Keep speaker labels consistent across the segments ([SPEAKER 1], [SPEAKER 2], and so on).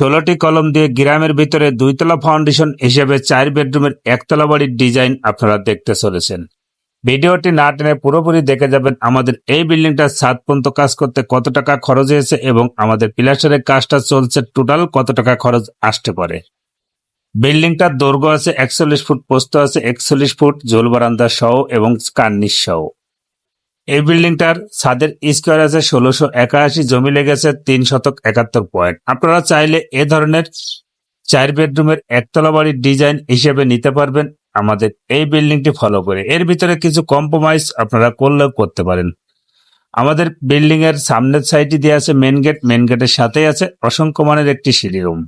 [SPEAKER 1] ষোলোটি কলম দিয়ে গ্রামের ভিতরে দুইতলা ফাউন্ডেশন হিসেবে চার বেডরুমের একতলা বাড়ির ডিজাইন আপনারা দেখতে চলেছেন। ভিডিওটি না টেনে পুরোপুরি দেখে যাবেন আমাদের এই বিল্ডিংটার ছাদ পর্যন্ত কাজ করতে কত টাকা খরচ হয়েছে এবং আমাদের পিলাস্টারের কাজটা চলছে টোটাল কত টাকা খরচ আসতে পারে। বিল্ডিংটার দৈর্ঘ্য আছে একচল্লিশ ফুট, পোস্ত আছে একচল্লিশ ফুট, জোল বারান্দা সহ এবং কার্নিশ সহ। এই বিল্ডিংটার ছাদের স্কোয়ার আছে ষোলোশো একাশি, জমি লেগেছে তিন শতক একাত্তর পয়েন্ট। আপনারা চাইলে এ ধরনের চার বেডরুমের একতলা বাড়ির ডিজাইন হিসেবে নিতে পারবেন আমাদের এই বিল্ডিংটি ফলো করে। এর ভিতরে কিছু কম্প্রোমাইজ আপনারা করলেও করতে পারেন। আমাদের বিল্ডিং এর সামনের সাইডে দিয়ে আছে মেন গেট, মেন গেটের সাথেই আছে অসংখ্য মানের একটি সিঁড়ি রুম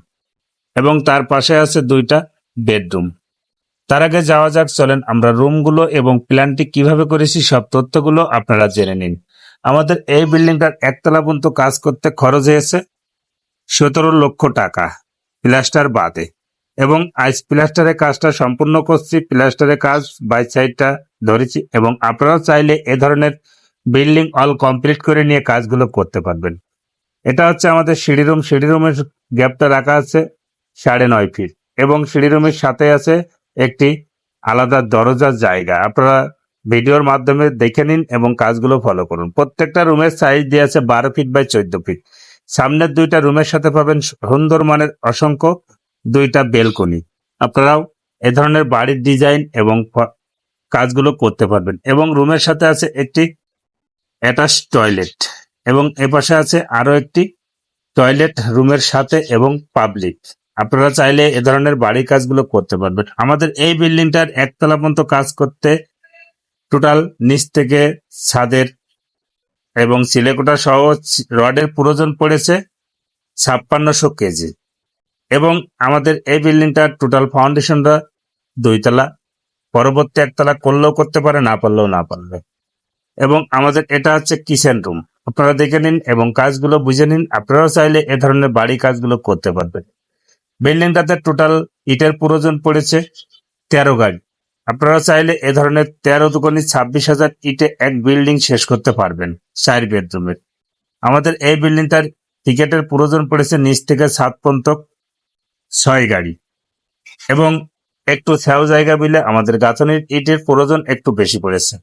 [SPEAKER 1] এবং তার পাশে আছে দুইটা বেডরুম। তার আগে যাওয়া যাক, চলেন আমরা রুমগুলো এবং প্ল্যানটি কীভাবে করেছি সব তথ্যগুলো আপনারা জেনে নিন। আমাদের এই বিল্ডিংটার একতলা পর্যন্ত কাজ করতে খরচ হয়েছে সতেরো লক্ষ টাকা প্লাস্টার বাদে। এবং আইস প্লাস্টারের কাজটা সম্পূর্ণ করছি, প্লাস্টারের কাজ বাই সাইডটা ধরেছি এবং আপনারাও চাইলে এ ধরনের বিল্ডিং অল কমপ্লিট করে নিয়ে কাজগুলো করতে পারবেন। এটা হচ্ছে আমাদের সিঁড়ি রুম, সিঁড়ি রুমের গ্যাপটা রাখা আছে সাড়ে নয় ফিট এবং সিঁড়ি রুমের সাথে আছে একটি আলাদা দরজার জায়গা। আপনারা ভিডিওর মাধ্যমে দেখে নিন এবং কাজগুলো ফলো করুন। প্রত্যেকটা রুমের সাইজ দিয়ে আছে বারো ফিট বাই চোদ্দ ফিট সামনের দুইটা রুমের সাথে পাবেন সুন্দর মানের অসংখ্য দুইটা বেলকনি আপনারাও এ ধরনের বাড়ির ডিজাইন এবং কাজগুলো করতে পারবেন। এবং রুমের সাথে আছে একটি অ্যাটাচ টয়লেট এবং এপাশে আছে আরও একটি টয়লেট রুমের সাথে এবং পাবলিক আপনারা চাইলে এ ধরনের বাড়ির কাজগুলো করতে পারবেন। আমাদের এই বিল্ডিংটার একতলা পর্যন্ত কাজ করতে টোটাল নিচ থেকে ছাদের এবং সিলেকোটা সহ রডের প্রয়োজন পড়েছে ছাপ্পান্নশো কেজি। এবং আমাদের এই বিল্ডিংটার টোটাল ফাউন্ডেশনটা দুইতলা, পরবর্তী একতলা করলেও করতে পারে, না পারলেও না পারলে এবং আমাদের এটা হচ্ছে কিচেন রুম। আপনারা দেখে নিন এবং কাজগুলো বুঝে নিন। আপনারাও চাইলে এ ধরনের বাড়ি কাজগুলো করতে পারবেন। বিল্ডিংটাতে টোটাল ইটের প্রয়োজন পড়েছে তেরো গাড়ি। আপনারা চাইলে এ ধরনের তেরো দুগুণি ছাব্বিশ হাজার ইটে এক বিল্ডিং শেষ করতে পারবেন চার বেডরুমের আমাদের এই বিল্ডিংটার টিকেটের প্রয়োজন পড়েছে নিচ থেকে সাত পর্যন্ত ছয় গাড়ি। এবং একটু ছাও জায়গা বিলে আমাদের গাঁথনির ইটের প্রয়োজন একটু বেশি পড়েছে।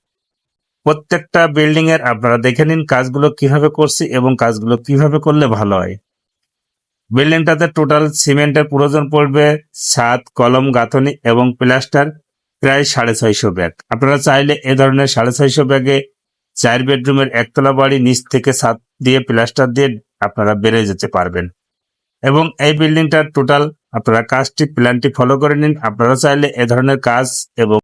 [SPEAKER 1] প্রত্যেকটা বিল্ডিং এর আপনারা দেখে নিন কাজগুলো কীভাবে করছি এবং কাজগুলো কীভাবে করলে ভালো হয়। বিল্ডিংটাতে টোটাল সিমেন্টের প্রয়োজন পড়বে ছাদ, কলম, গাঁথনি এবং প্লাস্টার প্রায় সাড়ে ছয়শো ব্যাগ। আপনারা চাইলে এ ধরনের সাড়ে ছয়শো ব্যাগে চার বেডরুমের একতলা বাড়ি নিচ থেকে ছাদ দিয়ে, প্লাস্টার দিয়ে আপনারা বেড়ে যেতে পারবেন। এবং এই বিল্ডিংটার টোটাল আপনারা কাজটি, প্ল্যানটি ফলো করে নিন। আপনারা চাইলে এ ধরনের কাজ এবং